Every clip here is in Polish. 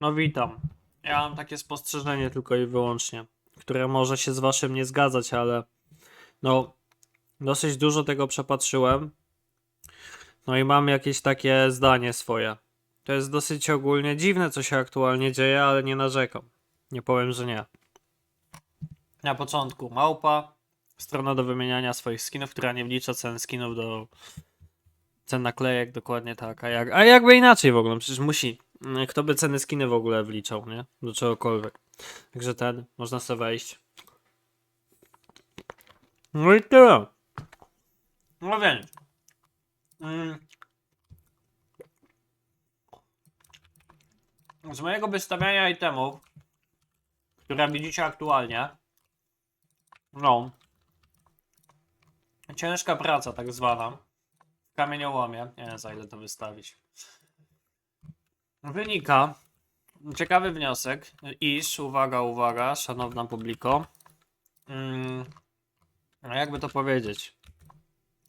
No witam. Ja mam takie spostrzeżenie tylko i wyłącznie, które może się z waszym nie zgadzać, ale no dosyć dużo tego przepatrzyłem. No i mam jakieś takie zdanie swoje. To jest dosyć ogólnie dziwne, co się aktualnie dzieje, ale nie narzekam. Nie powiem, że nie. Na początku małpa, strona do wymieniania swoich skinów, która nie wlicza cen skinów do cen naklejek, dokładnie tak. A, jak, a jakby inaczej w ogóle, przecież musi. Mm, Kto by ceny skiny w ogóle wliczał, nie? Do czegokolwiek. Także ten, można sobie wejść. No i tyle. No więc. Mm. Z mojego wystawiania itemów, które widzicie aktualnie, no, ciężka praca tak zwana, w kamieniołomie, nie wiem za ile to wystawić, wynika ciekawy wniosek, iż, uwaga, uwaga, szanowna publiko, mm, jakby to powiedzieć,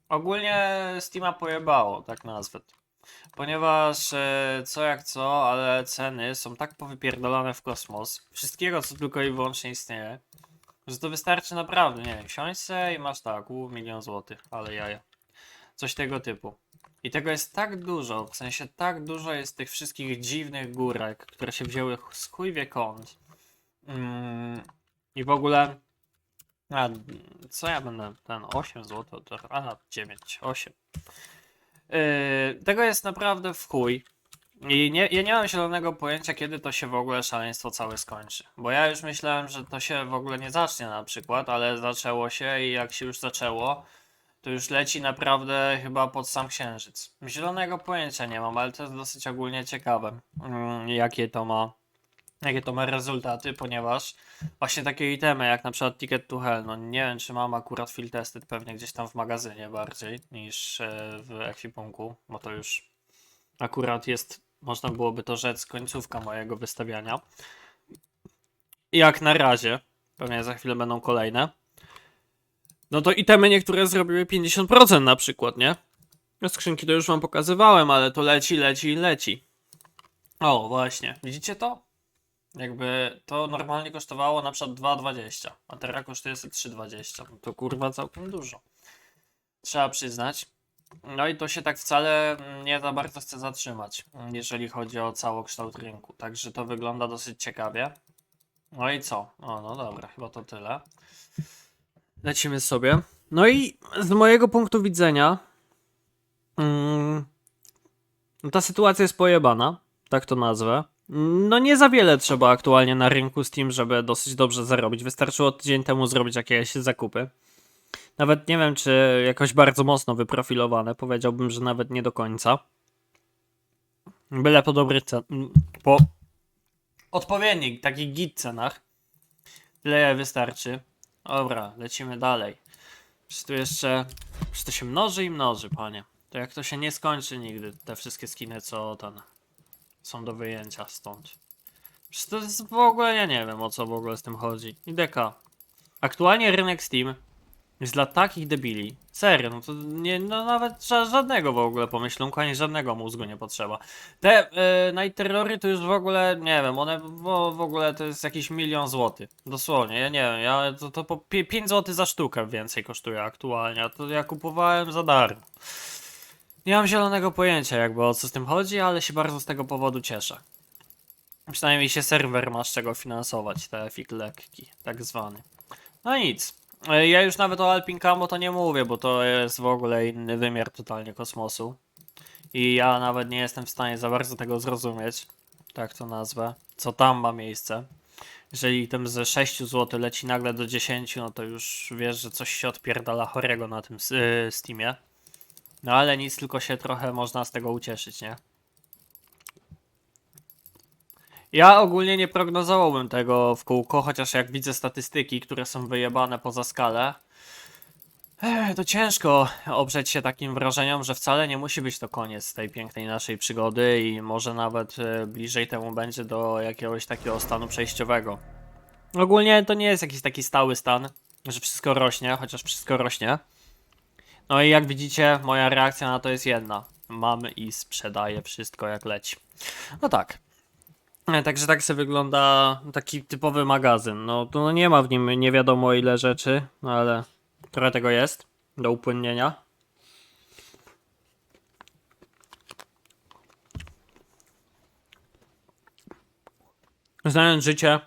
ogólnie Steama pojebało, tak nazwę. Ponieważ e, co jak co, ale ceny są tak powypierdolone w kosmos, wszystkiego co tylko i wyłącznie istnieje, że to wystarczy naprawdę, nie wiem, se i masz tak, u, milion złotych, ale jaja. Coś tego typu. I tego jest tak dużo, w sensie tak dużo jest tych wszystkich dziwnych górek, które się wzięły z chuj wie kąt. Mm, I w ogóle, a, co ja będę, ten 8 zł, to, a 9, 8. Yy, tego jest naprawdę w chuj. I nie, ja nie mam zielonego pojęcia, kiedy to się w ogóle szaleństwo całe skończy. Bo ja już myślałem, że to się w ogóle nie zacznie na przykład, ale zaczęło się i jak się już zaczęło, to już leci naprawdę chyba pod sam księżyc. Zielonego pojęcia nie mam, ale to jest dosyć ogólnie ciekawe, mm, jakie to ma, jakie to ma rezultaty, ponieważ właśnie takie itemy jak na przykład Ticket to Hell, no nie wiem czy mam akurat field tested pewnie gdzieś tam w magazynie bardziej niż e, w ekwipunku, bo to już akurat jest, można byłoby to rzec, końcówka mojego wystawiania. Jak na razie, pewnie za chwilę będą kolejne. No to itemy niektóre zrobiły 50% na przykład, nie? Skrzynki to już wam pokazywałem, ale to leci, leci leci. O, właśnie. Widzicie to? Jakby to normalnie kosztowało na przykład 2,20, a teraz kosztuje sobie 3,20. No to kurwa całkiem dużo. Trzeba przyznać. No i to się tak wcale nie za bardzo chce zatrzymać, jeżeli chodzi o całokształt rynku. Także to wygląda dosyć ciekawie. No i co? O, no dobra, chyba to tyle. Lecimy sobie. No i z mojego punktu widzenia mm, no ta sytuacja jest pojebana, tak to nazwę. No nie za wiele trzeba aktualnie na rynku Steam, żeby dosyć dobrze zarobić. Wystarczyło tydzień temu zrobić jakieś zakupy. Nawet nie wiem, czy jakoś bardzo mocno wyprofilowane. Powiedziałbym, że nawet nie do końca. Byle po dobrych cen... Po odpowiednich, takich git cenach. Tyle wystarczy. Dobra, lecimy dalej. Czy tu jeszcze... Czy to się mnoży i mnoży, panie. To jak to się nie skończy nigdy, te wszystkie skiny, co ten... Są do wyjęcia stąd. Przecież to jest w ogóle, ja nie wiem o co w ogóle z tym chodzi. I deka. Aktualnie rynek Steam jest dla takich debili. Serio, no to nie, no nawet ża- żadnego w ogóle pomyślunku, ani żadnego mózgu nie potrzeba. Te yy, Night Terrory to już w ogóle, nie wiem, one w, w ogóle to jest jakiś milion złotych. Dosłownie, ja nie wiem, ja to, to po 5 zł za sztukę więcej kosztuje aktualnie, a to ja kupowałem za darmo. Nie mam zielonego pojęcia jakby o co z tym chodzi, ale się bardzo z tego powodu cieszę. Przynajmniej się serwer ma z czego finansować, te efik lekki, tak zwany. No nic. E, Ja już nawet o Alpinkamo to nie mówię, bo to jest w ogóle inny wymiar totalnie kosmosu. I ja nawet nie jestem w stanie za bardzo tego zrozumieć, tak to nazwę, co tam ma miejsce. Jeżeli ten ze 6 zł leci nagle do 10, no to już wiesz, że coś się odpierdala chorego na tym yy, Steamie. No ale nic, tylko się trochę można z tego ucieszyć, nie? Ja ogólnie nie prognozowałbym tego w kółko, chociaż jak widzę statystyki, które są wyjebane poza skalę, eh, to ciężko oprzeć się takim wrażeniom, że wcale nie musi być to koniec tej pięknej naszej przygody i może nawet e, bliżej temu będzie do jakiegoś takiego stanu przejściowego. Ogólnie to nie jest jakiś taki stały stan, że wszystko rośnie, chociaż wszystko rośnie. No i jak widzicie, moja reakcja na to jest jedna. Mam i sprzedaję wszystko jak leci. No tak. E, Także tak sobie wygląda taki typowy magazyn. No, no nie ma w nim nie wiadomo ile rzeczy, no ale trochę tego jest do upłynnienia. Znając życie,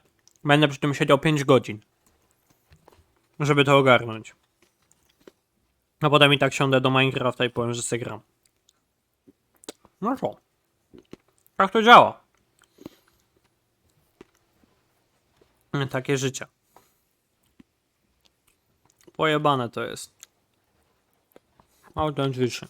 będę przy tym siedział 5 godzin, żeby to ogarnąć. A potem i tak siądę do Minecrafta i powiem, że se gram. No co? Tak to działa. Takie życie. Pojebane to jest. Autentycznie.